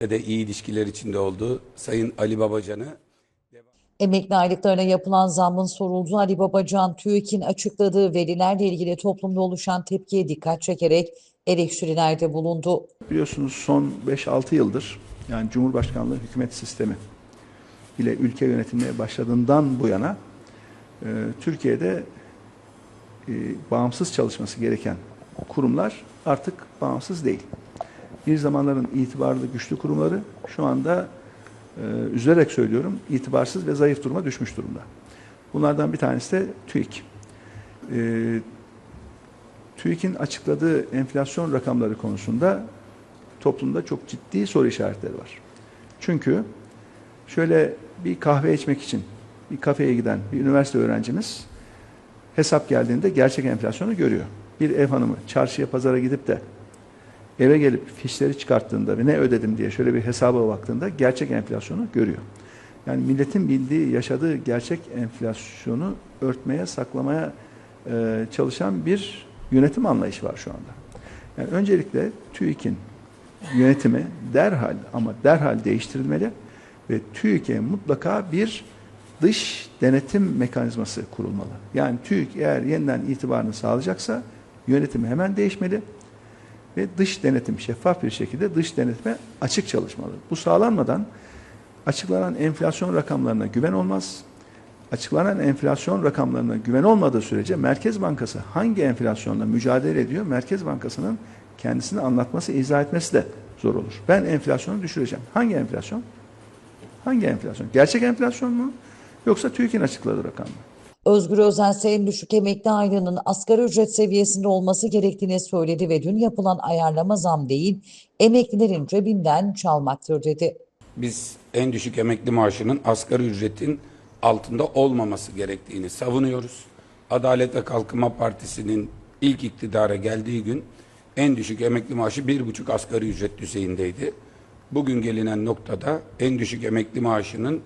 de iyi ilişkiler içinde olduğu Sayın Ali Babacan'ı Emekli aylıklarına yapılan zammın sorulduğu Ali Babacan, TÜİK'in açıkladığı verilerle ilgili toplumda oluşan tepkiye dikkat çekerek eleştirilerde bulundu. Biliyorsunuz son 5-6 yıldır yani Cumhurbaşkanlığı hükümet sistemi ile ülke yönetilmeye başladığından bu yana e, Türkiye'de e, bağımsız çalışması gereken kurumlar artık bağımsız değil. Bir zamanların itibarlı güçlü kurumları şu anda e, üzülerek söylüyorum itibarsız ve zayıf duruma düşmüş durumda. Bunlardan bir tanesi de TÜİK. E, TÜİK'in açıkladığı enflasyon rakamları konusunda toplumda çok ciddi soru işaretleri var. Çünkü şöyle bir kahve içmek için bir kafeye giden bir üniversite öğrencimiz hesap geldiğinde gerçek enflasyonu görüyor. Bir ev hanımı çarşıya pazara gidip de eve gelip fişleri çıkarttığında ve ne ödedim diye şöyle bir hesaba baktığında gerçek enflasyonu görüyor. Yani milletin bildiği, yaşadığı gerçek enflasyonu örtmeye, saklamaya e, çalışan bir yönetim anlayışı var şu anda. Yani öncelikle TÜİK'in yönetimi derhal ama derhal değiştirilmeli ve TÜİK'e mutlaka bir dış denetim mekanizması kurulmalı. Yani TÜİK eğer yeniden itibarını sağlayacaksa yönetimi hemen değişmeli ve dış denetim şeffaf bir şekilde dış denetime açık çalışmalı. Bu sağlanmadan açıklanan enflasyon rakamlarına güven olmaz. Açıklanan enflasyon rakamlarına güven olmadığı sürece Merkez Bankası hangi enflasyonla mücadele ediyor? Merkez Bankası'nın kendisini anlatması, izah etmesi de zor olur. Ben enflasyonu düşüreceğim. Hangi enflasyon? Hangi enflasyon? Gerçek enflasyon mu? Yoksa TÜİK'in açıkladığı rakam mı? Özgür ise en düşük emekli aylığının asgari ücret seviyesinde olması gerektiğini söyledi ve dün yapılan ayarlama zam değil, emeklilerin cebinden çalmaktır dedi. biz en düşük emekli maaşının asgari ücretin altında olmaması gerektiğini savunuyoruz. Adalet ve Kalkınma Partisi'nin ilk iktidara geldiği gün en düşük emekli maaşı bir buçuk asgari ücret düzeyindeydi. Bugün gelinen noktada en düşük emekli maaşının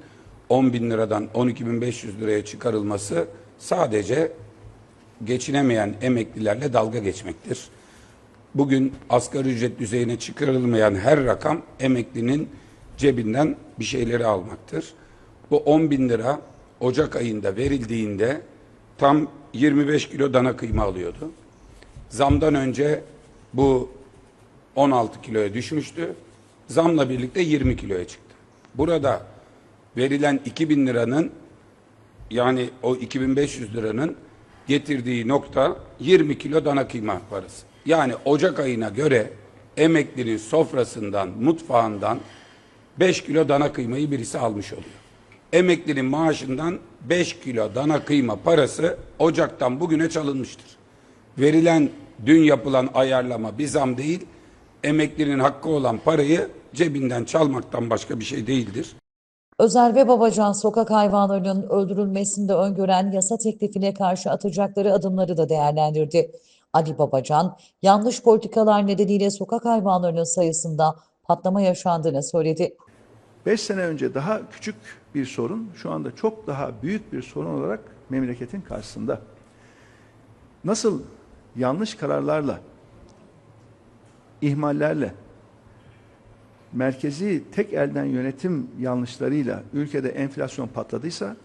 10 bin liradan 12 bin 500 liraya çıkarılması sadece geçinemeyen emeklilerle dalga geçmektir. Bugün asgari ücret düzeyine çıkarılmayan her rakam emeklinin cebinden bir şeyleri almaktır. Bu 10 bin lira Ocak ayında verildiğinde tam 25 kilo dana kıyma alıyordu. Zamdan önce bu 16 kiloya düşmüştü. Zamla birlikte 20 kiloya çıktı. Burada verilen 2000 liranın yani o 2500 liranın getirdiği nokta 20 kilo dana kıyma parası. Yani Ocak ayına göre emeklinin sofrasından, mutfağından 5 kilo dana kıymayı birisi almış oluyor. Emeklinin maaşından 5 kilo dana kıyma parası Ocak'tan bugüne çalınmıştır. Verilen dün yapılan ayarlama bir zam değil, emeklinin hakkı olan parayı cebinden çalmaktan başka bir şey değildir. Özel ve Babacan sokak hayvanlarının öldürülmesini de öngören yasa teklifine karşı atacakları adımları da değerlendirdi. Ali Babacan, yanlış politikalar nedeniyle sokak hayvanlarının sayısında patlama yaşandığını söyledi. 5 sene önce daha küçük bir sorun şu anda çok daha büyük bir sorun olarak memleketin karşısında. Nasıl yanlış kararlarla, ihmallerle, merkezi tek elden yönetim yanlışlarıyla ülkede enflasyon patladıysa,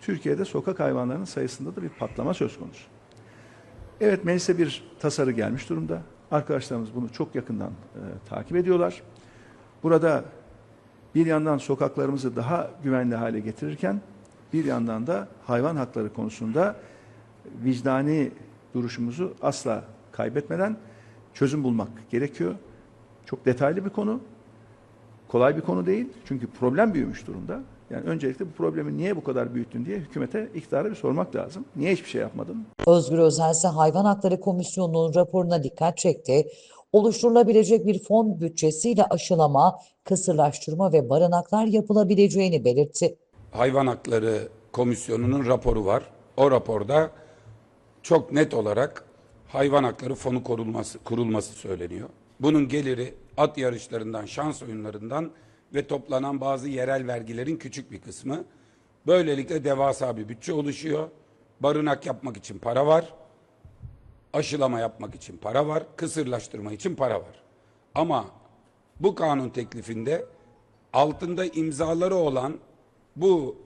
Türkiye'de sokak hayvanlarının sayısında da bir patlama söz konusu. Evet meclise bir tasarı gelmiş durumda. Arkadaşlarımız bunu çok yakından e, takip ediyorlar. Burada bir yandan sokaklarımızı daha güvenli hale getirirken bir yandan da hayvan hakları konusunda vicdani duruşumuzu asla kaybetmeden çözüm bulmak gerekiyor. Çok detaylı bir konu. Kolay bir konu değil. Çünkü problem büyümüş durumda. Yani öncelikle bu problemi niye bu kadar büyüttün diye hükümete, iktidara bir sormak lazım. Niye hiçbir şey yapmadın? Özgür Özel ise Hayvan Hakları Komisyonu'nun raporuna dikkat çekti. Oluşturulabilecek bir fon bütçesiyle aşılama, kısırlaştırma ve barınaklar yapılabileceğini belirtti. Hayvan Hakları Komisyonu'nun raporu var. O raporda çok net olarak hayvan hakları fonu kurulması, kurulması söyleniyor. Bunun geliri at yarışlarından, şans oyunlarından ve toplanan bazı yerel vergilerin küçük bir kısmı. Böylelikle devasa bir bütçe oluşuyor. Barınak yapmak için para var. Aşılama yapmak için para var. Kısırlaştırma için para var. Ama bu kanun teklifinde altında imzaları olan bu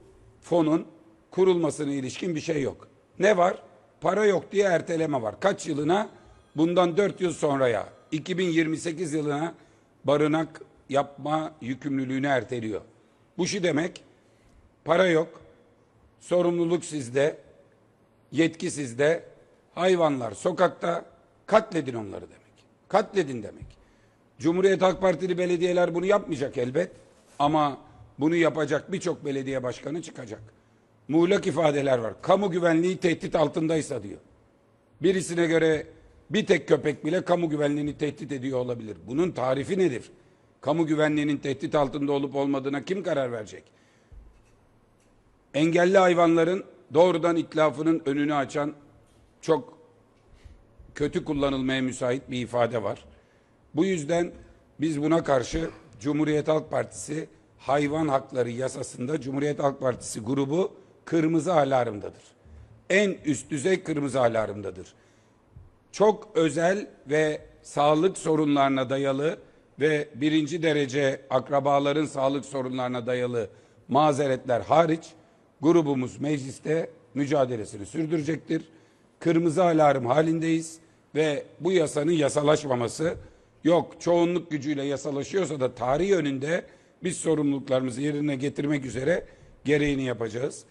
fonun kurulmasına ilişkin bir şey yok. Ne var? Para yok diye erteleme var. Kaç yılına? Bundan 4 yıl sonraya 2028 yılına barınak yapma yükümlülüğünü erteliyor. Bu şu demek para yok, sorumluluk sizde, yetki sizde, hayvanlar sokakta, katledin onları demek. Katledin demek. Cumhuriyet Halk Partili belediyeler bunu yapmayacak elbet ama bunu yapacak birçok belediye başkanı çıkacak. Muğlak ifadeler var. Kamu güvenliği tehdit altındaysa diyor. Birisine göre bir tek köpek bile kamu güvenliğini tehdit ediyor olabilir. Bunun tarifi nedir? Kamu güvenliğinin tehdit altında olup olmadığına kim karar verecek? Engelli hayvanların doğrudan itlafının önünü açan çok kötü kullanılmaya müsait bir ifade var. Bu yüzden biz buna karşı Cumhuriyet Halk Partisi hayvan hakları yasasında Cumhuriyet Halk Partisi grubu kırmızı alarmdadır. En üst düzey kırmızı alarmdadır. Çok özel ve sağlık sorunlarına dayalı ve birinci derece akrabaların sağlık sorunlarına dayalı mazeretler hariç grubumuz mecliste mücadelesini sürdürecektir. Kırmızı alarm halindeyiz ve bu yasanın yasalaşmaması yok çoğunluk gücüyle yasalaşıyorsa da tarih önünde biz sorumluluklarımızı yerine getirmek üzere gereğini yapacağız.